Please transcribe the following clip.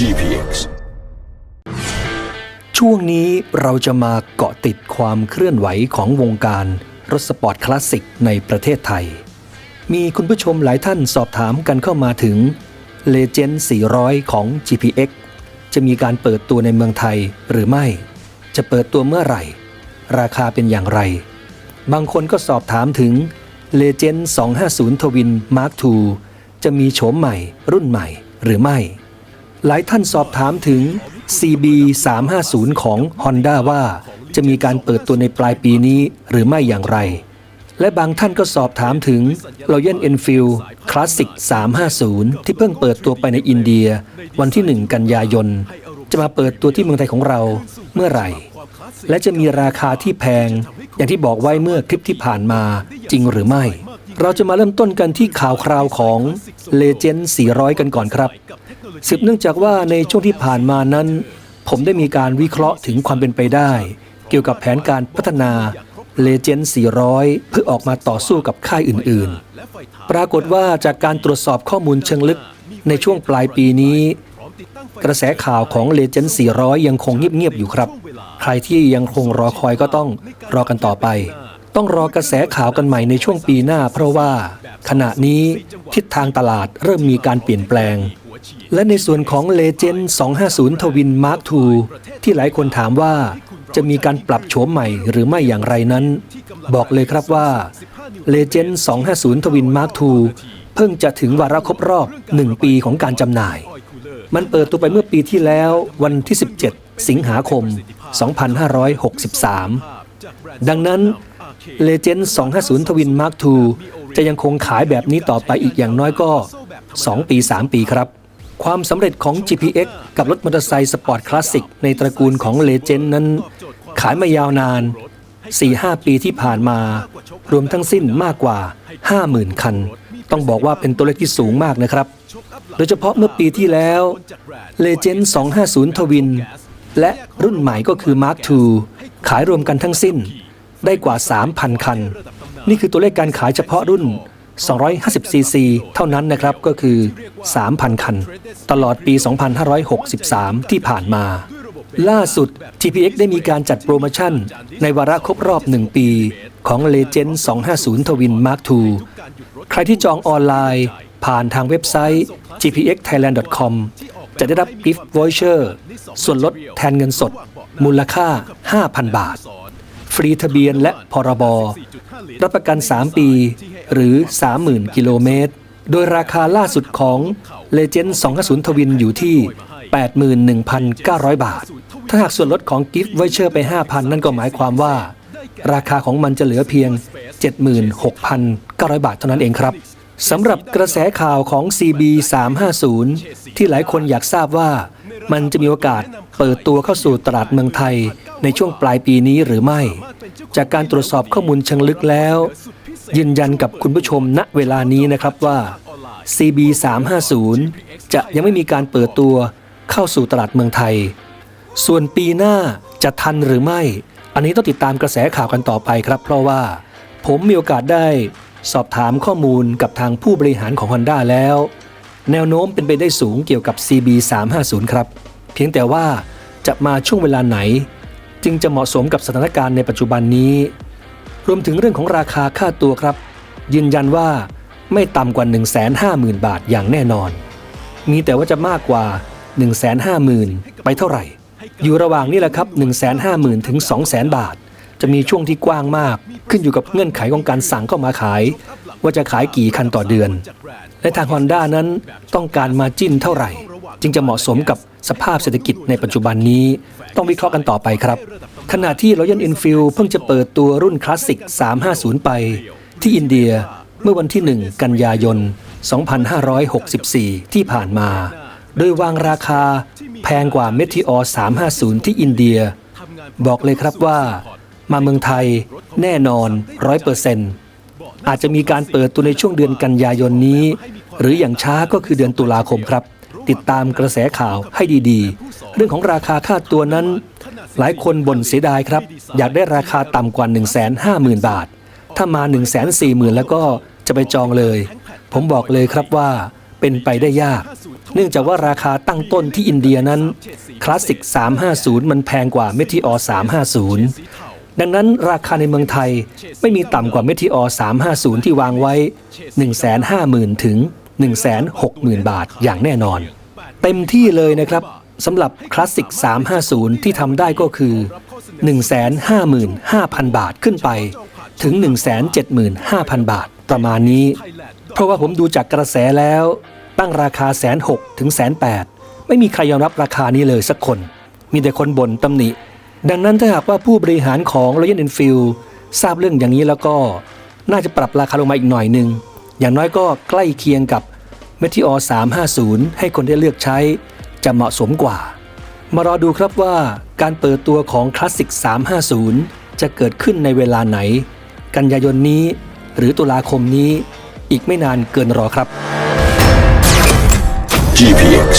GPX ช่วงนี้เราจะมาเกาะติดความเคลื่อนไหวของวงการรถสปอร์ตคลาสสิกในประเทศไทย มีคุณผู้ชมหลายท่านสอบถามกันเข้ามาถึง Legend 400 ของ GPX จะมีการเปิดตัวในเมืองไทยหรือไม่ จะเปิดตัวเมื่อไหร่ ราคาเป็นอย่างไร บางคนก็สอบถามถึง Legend 250 Twin Mark II จะมีโฉมใหม่รุ่นใหม่หรือไม่ หลายท่านสอบถามถึง CB 350ของ Honda ว่าจะมีการเปิดตัวในปลายปีนี้หรือไม่อย่างไร และบางท่านก็สอบถามถึง Royal Enfield Classic 350 ที่เพิ่งเปิดตัวไปในอินเดีย วันที่ 1 กันยายน จะมาเปิดตัวที่เมืองไทยของเราเมื่อไหร่ และจะมีราคาที่แพง อย่างที่บอกไว้เมื่อคลิปที่ผ่านมาจริงหรือไม่ เราจะมาเริ่มต้นกันที่ข่าวคราวของ Legend 400 กันก่อนครับ สืบเนื่องจากว่าในช่วงที่ผ่านมานั้น ผมได้มีการวิเคราะห์ถึงความเป็นไปได้ เกี่ยวกับแผนการพัฒนา Legend 400 เพื่อออกมาต่อสู้กับค่ายอื่นๆ ปรากฏว่าจากการตรวจสอบข้อมูลเชิงลึกในช่วงปลายปีนี้ กระแสข่าวของ Legend 400 ยังคงเงียบๆอยู่ครับ ใครที่ยังคงรอคอยก็ต้องรอกันต่อไป ต้องรอกระแสข่าวกันใหม่ในช่วงปีหน้า เพราะว่าขณะนี้ทิศทางตลาดเริ่มมีการเปลี่ยนแปลง และในส่วนของ Legend 250 Twin Mark II ที่หลายคนถามว่าจะมีการปรับโฉมใหม่หรือไม่อย่างไรนั้น บอกเลยครับว่า Legend 250 Twin Mark II เพิ่งจะถึงวาระครบรอบ 1 ปีของการจำหน่าย มันเปิดตัวไปเมื่อปีที่แล้ววันที่ 17 สิงหาคม 2563 ดังนั้น Legend 250 Twin Mark II จะยังคงขายแบบนี้ต่อไปอีกอย่างน้อยก็ 2 ปี 3 ปีครับ ความสำเร็จของ GPX กับรถมอเตอร์ไซค์สปอร์ตคลาสสิกในตระกูลของ Legend นั้น ขายมายาวนาน 4-5 ปีที่ผ่านมา รวมทั้งสิ้นมากกว่า 50,000 คัน ต้องบอกว่าเป็นตัวเลขที่สูงมากนะครับ โดยเฉพาะเมื่อปีที่แล้ว Legend 250 Twin และรุ่นใหม่ก็คือ Mark II ขายรวมกันทั้งสิ้นได้กว่า 3,000 คัน นี่คือตัวเลขการขายเฉพาะรุ่น 250cc เท่านั้นนะครับก็คือ 3,000 คัน ตลอดปี 2563 ที่ผ่านมา ล่าสุด TPX ได้มีการจัดโปรโมชั่น ในวาระครบรอบ 1 ปี ของ Legend 250 Twin Mark II ใครที่จองออนไลน์ ผ่านทางเว็บไซต์ gpxthailand.com จะได้รับกิฟต์วอยเชอร์ส่วนลดแทนเงินสด มูลค่า 5,000 บาท ฟรีทะเบียนและพรบ รับประกัน 3 ปี หรือ 30,000 กิโลเมตร โดยราคาล่าสุดของ Legend 250 Twin อยู่ที่ 81,900 บาท ถ้าหากส่วนลดของ Gift Voucher ไป 5,000 นั่นก็หมายความว่า ราคาของมันจะเหลือเพียง 76,900 บาทเท่านั้นเองครับสำหรับกระแสข่าวของ CB 350ที่หลายคนอยากทราบว่า มันจะมีโอกาสเปิดตัวเข้าสู่ตลาดเมืองไทยในช่วงปลายปีนี้หรือไม่ จากการตรวจสอบข้อมูลเชิงลึกแล้ว ยืนยันกับคุณผู้ชมณเวลานี้นะครับว่า CB 350จะยังไม่มีการเปิดตัวเข้าสู่ตลาดเมืองไทย ส่วนปีหน้าจะทันหรือไม่ อันนี้ต้องติดตามกระแสข่าวกันต่อไปครับ เพราะว่าผมมีโอกาสได้สอบถามข้อมูลกับทางผู้บริหารของ Honda แล้ว แนวโน้มเป็นไปได้สูงเกี่ยวกับ CB 350ครับ เพียงแต่ว่าจะมาช่วงเวลาไหน จึงจะเหมาะสมกับสถานการณ์ในปัจจุบันนี้ รวมถึงเรื่องของราคาค่าตัวครับ ยืนยันว่าไม่ต่ำกว่า 150,000 บาทอย่างแน่นอน มีแต่ว่าจะมากกว่า 150,000 ไปเท่าไหร่ อยู่ระหว่างนี้แหละครับ 150,000 ถึง 200,000 บาท จะมีช่วงที่กว้างมาก ขึ้นอยู่กับเงื่อนไขของการสั่งเข้ามาขาย ว่าจะขายกี่คันต่อเดือน และทาง Honda นั้นต้องการมาจิ้นเท่าไหร่ จึงจะเหมาะสมกับสภาพเศรษฐกิจในปัจจุบันนี้ ต้องวิเคราะห์กันต่อไปครับ ขณะที่ Royal Enfield เพิ่งจะเปิดตัวรุ่นคลาสสิก 350 ไป ที่อินเดียเมื่อวันที่ 1 กันยายน 2564 ที่ผ่านมา โดยวางราคาแพงกว่า Meteor 350 ที่อินเดีย บอกเลยครับว่า มาเมืองไทยแน่นอน 100%อาจจะมีการเปิดตัวในช่วงเดือนกันยายนนี้ หรืออย่างช้าก็คือเดือนตุลาคมครับ ติดตามกระแสข่าวให้ดีๆ เรื่องของราคาค่าตัวนั้น หลายคนบ่นเสียดายครับ อยากได้ราคาต่ำกว่า 150,000 บาท ถ้ามา 140,000 แล้วก็จะไปจองเลย ผมบอกเลยครับว่าเป็นไปได้ยาก เนื่องจากว่าราคาตั้งต้นที่อินเดียนั้น คลาสสิก 350 มันแพงกว่าเมทิออ350 ดังนั้นราคาในเมืองไทยไม่มีต่ำกว่าเมทิออ350 ที่วางไว้ 150,000 ถึง 160,000 บาทอย่างแน่นอน เต็มที่เลยนะครับ สำหรับคลาสสิก 350 ที่ทำได้ก็คือ 155,000 บาทขึ้นไป ถึง 175,000 บาทประมาณนี้ เพราะว่าผมดูจากกระแสแล้ว ตั้งราคาแสนหกถึงแสนแปดไม่มีใครยอมรับราคานี้เลยสักคน มีแต่คนบ่นตำหนิ ดังนั้นถ้าหากว่าผู้บริหารของ Royal Enfield ทราบเรื่องอย่างนี้แล้วก็ น่าจะปรับราคาลงมาอีกหน่อยหนึ่งอย่างน้อยก็ใกล้เคียงกับ m e t e o r 350 ให้คนได้เลือกใช้ จะเหมาะสมกว่า มารอดูครับว่าการเปิดตัวของคลาสสิก350 จะเกิดขึ้นในเวลาไหน กันยายนนี้ หรือตุลาคมนี้ อีกไม่นานเกินรอครับ GPX